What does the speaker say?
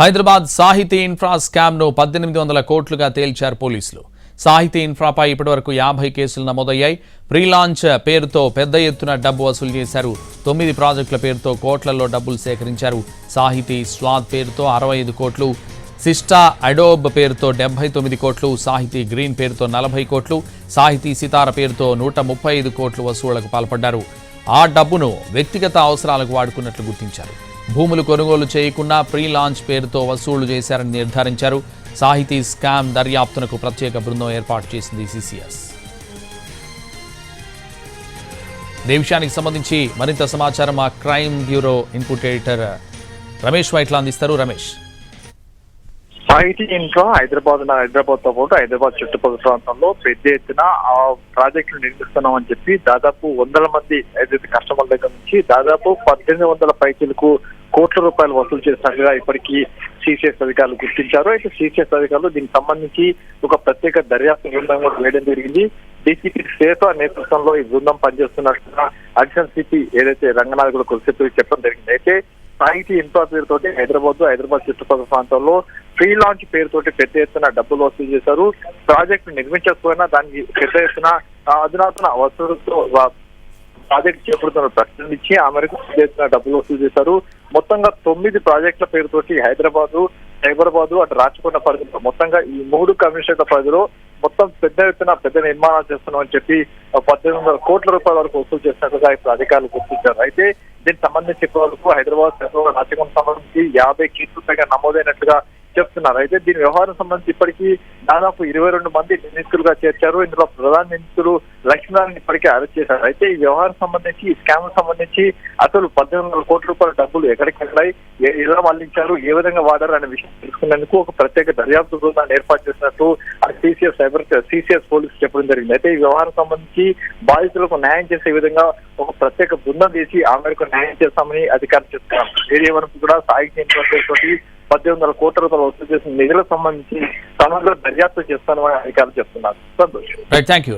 హైదరాబాద్ సాహితీ ఇన్ఫ్రా స్కామ్ను పద్దెనిమిది వందల కోట్లుగా తేల్చారు పోలీసులు. సాహితీ ఇన్ఫ్రాపై ఇప్పటివరకు యాభై కేసులు నమోదయ్యాయి. ప్రీలాంచ్ పేరుతో పెద్ద ఎత్తున డబ్బు వసూలు చేశారు. తొమ్మిది ప్రాజెక్టుల పేరుతో కోట్లలో డబ్బులు సేకరించారు. సాహితీ స్వాద్ పేరుతో అరవై ఐదు కోట్లు సిస్టా అడోబ్ పేరుతో డెబ్బై తొమ్మిది కోట్లు సాహితీ గ్రీన్ పేరుతో నలభై కోట్లు సాహితీ సితార పేరుతో నూట ముప్పై ఐదు కోట్లు వసూళ్ళకు పాల్పడ్డారు. ఆ డబ్బును వ్యక్తిగత అవసరాలకు వాడుకున్నట్లు గుర్తించారు. భూములు కొనుగోలు చేయకుండా ప్రీ లాంచ్ పేరుతో వసూళ్ళు చేశారని నిర్ధారించారు. సాహితీ స్కామ్ దర్యాప్తునకు ప్రత్యేక బృందం ఏర్పాటు చేసింది సిసిఎస్ ఈ విషయానికి సంబంధించి మరింత సమాచారం మా crime bureau input editor Ramesh Vaitla అందిస్తారు రమేష్. సాహితీ ఇంట్లో హైదరాబాద్ హైదరాబాద్తో పాటు హైదరాబాద్ చుట్టుపక్కల ప్రాంతంలో పెద్ద ఎత్తున ఆ ప్రాజెక్టులు నిర్మిస్తున్నాం అని చెప్పి దాదాపు వందల మంది ఏదైతే కస్టమర్ల దగ్గర నుంచి దాదాపు పద్దెనిమిది వందల పైచీలకు కోట్ల రూపాయలు వసూలు చేసినట్టుగా ఇప్పటికీ సిసిఎస్ అధికారులు గుర్తించారు. అయితే సిసిఎస్ అధికారులు దీనికి సంబంధించి ఒక ప్రత్యేక దర్యాప్తు బృందం కూడా వేయడం జరిగింది. డీసీపీ శ్వేత నేతృత్వంలో ఈ బృందం పనిచేస్తున్నట్టుగా అడిషనల్ సిపి ఏదైతే రంగనాథ్ కూడా కొద్దిసేపు చెప్పడం జరిగింది. అయితే సాహితీ ఇన్ఫ్రా పేరుతోటి హైదరాబాద్ హైదరాబాద్ చుట్టుపక్కల ప్రాంతాల్లో ఫ్రీ లాంచ్ పేరుతోటి పెద్ద ఎత్తున డబ్బులు వసూలు చేశారు. ప్రాజెక్టు నిర్మించకపోయినా దానికి పెద్ద ఎత్తున అధునాతన వసూలుతో ప్రాజెక్ట్ చేపడుతున్న ప్రకటన ఇచ్చి ఆ మేరకు డబ్బులు వసూలు చేశారు. మొత్తంగా తొమ్మిది ప్రాజెక్టుల పేరుతోటి హైదరాబాద్ హైదరాబాదు అటు రాచకొండ పరిధిలో మొత్తంగా ఈ మూడు కమిషన్ల పరిధిలో మొత్తం పెద్ద ఎత్తున పెద్ద నిర్మాణాలు చేస్తున్నామని చెప్పి పద్దెనిమిది వందల కోట్ల రూపాయల వరకు వసూలు చేసినట్టుగా ఇప్పుడు అధికారులు గుర్తించారు. అయితే దీనికి సంబంధించి ఇప్పటి వరకు హైదరాబాద్ సైబరాబాద్ రాచకొండ సంబంధించి యాభై కేసులు పైగా నమోదైనట్లుగా చెప్తున్నారు. అయితే దీని వ్యవహారం సంబంధించి ఇప్పటికీ దాదాపు ఇరవై రెండు మంది నిందితులుగా చేర్చారు. ఇందులో ప్రధాన నిందితులు లక్ష్మీనారాయణ ఇప్పటికే అరెస్ట్ చేశారు. అయితే ఈ వ్యవహారం సంబంధించి ఈ స్కామ్ సంబంధించి అసలు పద్దెనిమిది వందల కోట్ల రూపాయల డబ్బులు ఎక్కడికి వెళ్ళాయి ఏ- ఎలా మళ్ళించారు ఏ విధంగా వాడారు అనే విషయం తెలుసుకునేందుకు ఒక ప్రత్యేక దర్యాప్తు బృందాన్ని ఏర్పాటు చేసినట్టు సిసిఎస్ సైబర్ సిసిఎస్ పోలీసులు చెప్పడం జరిగింది. అయితే ఈ వ్యవహారం సంబంధించి బాధితులకు న్యాయం చేసే విధంగా ఒక ప్రత్యేక బృందం తీసి ఆ మేరకు న్యాయం చేస్తామని అధికారులు చెప్తున్నారు. ఏరియా వరకు కూడా సాహిత్యం తోటి పద్దెనిమిది వందల కోట్ల రూపాయలు వసూలు చేసిన నిధులకు సంబంధించి సమగ్ర దర్యాప్తు చేస్తామని అధికారులు చెప్తున్నారు. సంతోష్. Thank you